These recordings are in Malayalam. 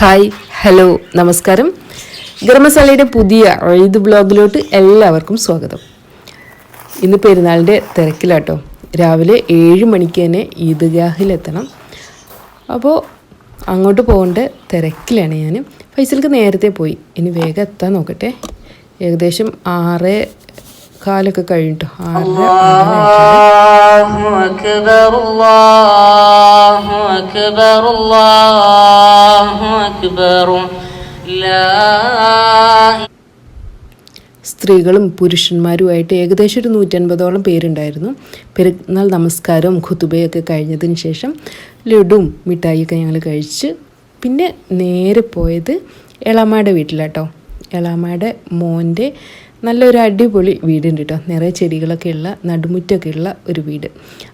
ഹായ് ഹലോ നമസ്കാരം. ഗർമസാലയുടെ പുതിയ എഴുത് ബ്ലോഗിലോട്ട് എല്ലാവർക്കും സ്വാഗതം. ഇന്ന് പെരുന്നാളിന്റെ തിരക്കിലാട്ടോ. രാവിലെ ഏഴ് മണിക്ക് തന്നെ ഈദ്ഗാഹിലെത്തണം. അപ്പോൾ അങ്ങോട്ട് പോകേണ്ട തിരക്കിലാണ് ഞാൻ. ഫൈസൽക്ക് നേരത്തെ പോയി. ഇനി വേഗം എത്താൻ നോക്കട്ടെ. ഏകദേശം ആറ് കാലൊക്കെ കഴിഞ്ഞിട്ടോ ആറര സ്ത്രീകളും പുരുഷന്മാരുമായിട്ട് ഏകദേശം ഒരു നൂറ്റൻപതോളം പേരുണ്ടായിരുന്നു. പെരുന്നാൾ നമസ്കാരവും ഖുതുബയൊക്കെ കഴിഞ്ഞതിന് ശേഷം ലഡുവും മിഠായിയൊക്കെ ഞങ്ങൾ കഴിച്ച് പിന്നെ നേരെ പോയത് എളാമ്മയുടെ വീട്ടിലാട്ടോ. എളാമ്മയുടെ മോന്റെ നല്ലൊരു അടിപൊളി വീടുണ്ട് കേട്ടോ നിറയെ ചെടികളൊക്കെ ഉള്ള നടുമുറ്റൊക്കെ ഉള്ള ഒരു വീട്.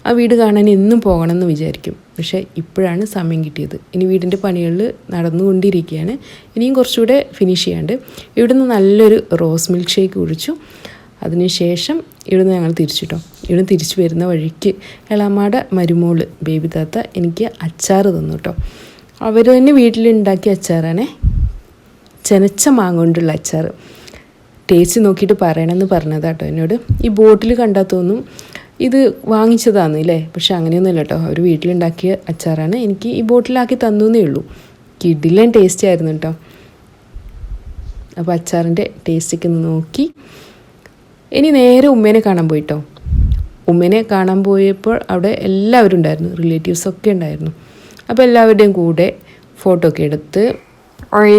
ആ വീട് കാണാൻ എന്നും പോകണം എന്ന് വിചാരിക്കും. പക്ഷേ ഇപ്പോഴാണ് സമയം കിട്ടിയത്. ഇനി വീടിന്റെ പണികളിൽ നടന്നുകൊണ്ടിരിക്കുകയാണ്. ഇനിയും കുറച്ചുകൂടെ ഫിനിഷ് ചെയ്യാണ്ട് ഇവിടുന്ന് നല്ലൊരു റോസ് മിൽക്ക് ഷേക്ക് കുടിച്ചു അതിനുശേഷം ഇവിടുന്ന് ഞങ്ങൾ തിരിച്ചിട്ടോ ഇവിടുന്ന് തിരിച്ചു വരുന്ന വഴിക്ക് എളാമ്മയുടെ മരുമോൾ ബേബി താത്ത എനിക്ക് അച്ചാർ തന്നു കേട്ടോ അവർ തന്നെ വീട്ടിലുണ്ടാക്കിയ അച്ചാറാണേ. ചെനച്ച മാങ്ങ കൊണ്ടുള്ള അച്ചാർ ടേസ്റ്റ് നോക്കിയിട്ട് പറയണമെന്ന് പറഞ്ഞതാട്ടോ എന്നോട്. ഈ ബോട്ടിൽ കണ്ടാൽ തോന്നും ഇത് വാങ്ങിച്ചതാണ് അല്ലേ പക്ഷെ അങ്ങനെയൊന്നുമില്ല കേട്ടോ അവർ വീട്ടിലുണ്ടാക്കിയ അച്ചാറാണ്. എനിക്ക് ഈ ബോട്ടിലാക്കി തന്നേ ഉള്ളൂ. കിഡിലൻ ടേസ്റ്റ് ആയിരുന്നു കേട്ടോ അപ്പോൾ അച്ചാറിന്റെ ടേസ്റ്റൊക്കെ ഒന്ന് നോക്കി. ഇനി നേരെ ഉമ്മേനെ കാണാൻ പോയിട്ടോ ഉമ്മേനെ കാണാൻ പോയപ്പോൾ അവിടെ എല്ലാവരും ഉണ്ടായിരുന്നു. റിലേറ്റീവ്സൊക്കെ ഉണ്ടായിരുന്നു. അപ്പോൾ എല്ലാവരുടെയും കൂടെ ഫോട്ടോ ഒക്കെ എടുത്ത്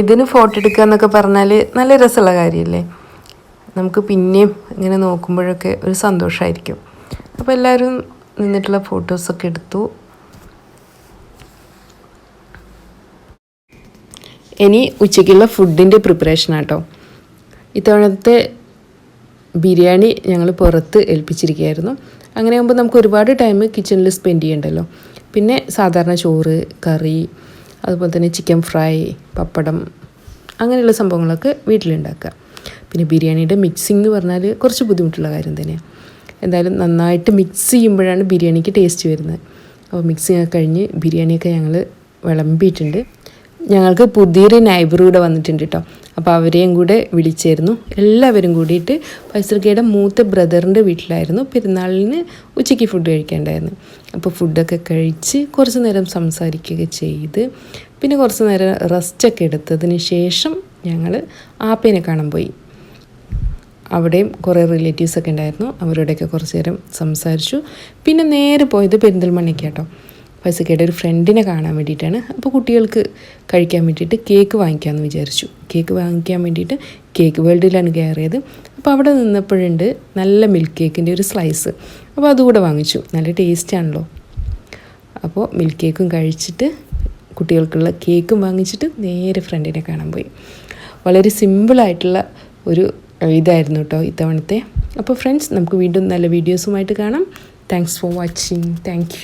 ഇതിന് ഫോട്ടോ എടുക്കുക എന്നൊക്കെ പറഞ്ഞാൽ നല്ല രസമുള്ള കാര്യമല്ലേ? നമുക്ക് പിന്നെയും ഇങ്ങനെ നോക്കുമ്പോഴൊക്കെ ഒരു സന്തോഷമായിരിക്കും അപ്പോൾ എല്ലാവരും നിന്നിട്ടുള്ള ഫോട്ടോസൊക്കെ എടുത്തു. ഇനി ഉച്ചയ്ക്കുള്ള ഫുഡിന്റെ പ്രിപ്പറേഷൻ ആട്ടോ. ഇത്തവണത്തെ ബിരിയാണി ഞങ്ങൾ പുറത്ത് ഏൽപ്പിച്ചിരിക്കുകയായിരുന്നു. അങ്ങനെ ആകുമ്പോൾ നമുക്ക് ഒരുപാട് ടൈം കിച്ചണിൽ സ്പെൻഡ് ചെയ്യണ്ടല്ലോ. പിന്നെ സാധാരണ ചോറ് കറി അതുപോലെ തന്നെ ചിക്കൻ ഫ്രൈ പപ്പടം അങ്ങനെയുള്ള സംഭവങ്ങളൊക്കെ വീട്ടിലുണ്ടാക്കുക. പിന്നെ ബിരിയാണിയുടെ മിക്സിംഗ് എന്ന് പറഞ്ഞാൽ കുറച്ച് ബുദ്ധിമുട്ടുള്ള കാര്യം തന്നെയാണ് എന്തായാലും നന്നായിട്ട് മിക്സ് ചെയ്യുമ്പോഴാണ് ബിരിയാണിക്ക് ടേസ്റ്റ് വരുന്നത്. അപ്പോൾ മിക്സിങ് ഒക്കെ കഴിഞ്ഞ് ബിരിയാണിയൊക്കെ ഞങ്ങൾ വിളമ്പിയിട്ടുണ്ട്. ഞങ്ങൾക്ക് പുതിയൊരു നൈബർ കൂടെ വന്നിട്ടുണ്ട് കേട്ടോ. അപ്പോൾ അവരെയും കൂടെ വിളിച്ചായിരുന്നു. എല്ലാവരും കൂടിയിട്ട് ഫൈസൽക്കയുടെ മൂത്ത ബ്രദറിന്റെ വീട്ടിലായിരുന്നു. പെരുന്നാളിന് ഉച്ചയ്ക്ക് ഫുഡ് കഴിക്കേണ്ടായിരുന്നു. അപ്പോൾ ഫുഡൊക്കെ കഴിച്ച് കുറച്ച് നേരം സംസാരിക്കുകയൊക്കെ ചെയ്ത് പിന്നെ കുറച്ച് നേരം റെസ്റ്റൊക്കെ എടുത്തതിന് ശേഷം ഞങ്ങൾ ആപ്പേനെ കാണാൻ പോയി. അവിടെയും കുറേ റിലേറ്റീവ്സൊക്കെ ഉണ്ടായിരുന്നു. അവരോടൊക്കെ കുറച്ച് നേരം സംസാരിച്ചു. പിന്നെ നേരെ പോയത് പെരിന്തൽമണ്ണയ്ക്ക് കേട്ടോ പൈസക്കേട്ട ഒരു ഫ്രണ്ടിനെ കാണാൻ വേണ്ടിയിട്ടാണ്. അപ്പോൾ കുട്ടികൾക്ക് കഴിക്കാൻ വേണ്ടിയിട്ട് കേക്ക് വാങ്ങിക്കാമെന്ന് വിചാരിച്ചു. കേക്ക് വാങ്ങിക്കാൻ വേണ്ടിയിട്ട് കേക്ക് വേൾഡിലാണ് കയറിയത്. അപ്പോൾ അവിടെ നിന്നപ്പോഴുണ്ട് നല്ല മിൽക്ക് കേക്കിന്റെ ഒരു സ്ലൈസ്. അപ്പോൾ അതുകൂടെ വാങ്ങിച്ചു. നല്ല ടേസ്റ്റാണല്ലോ. അപ്പോൾ മിൽക്ക് കേക്കും കഴിച്ചിട്ട് കുട്ടികൾക്കുള്ള കേക്കും വാങ്ങിച്ചിട്ട് നേരെ ഫ്രണ്ടിനെ കാണാൻ പോയി. വളരെ സിമ്പിളായിട്ടുള്ള ഒരു ഇതായിരുന്നു കേട്ടോ ഇത്തവണത്തെ. അപ്പോൾ ഫ്രണ്ട്സ് നമുക്ക് വീണ്ടും നല്ല വീഡിയോസുമായിട്ട് കാണാം. Thanks for watching thank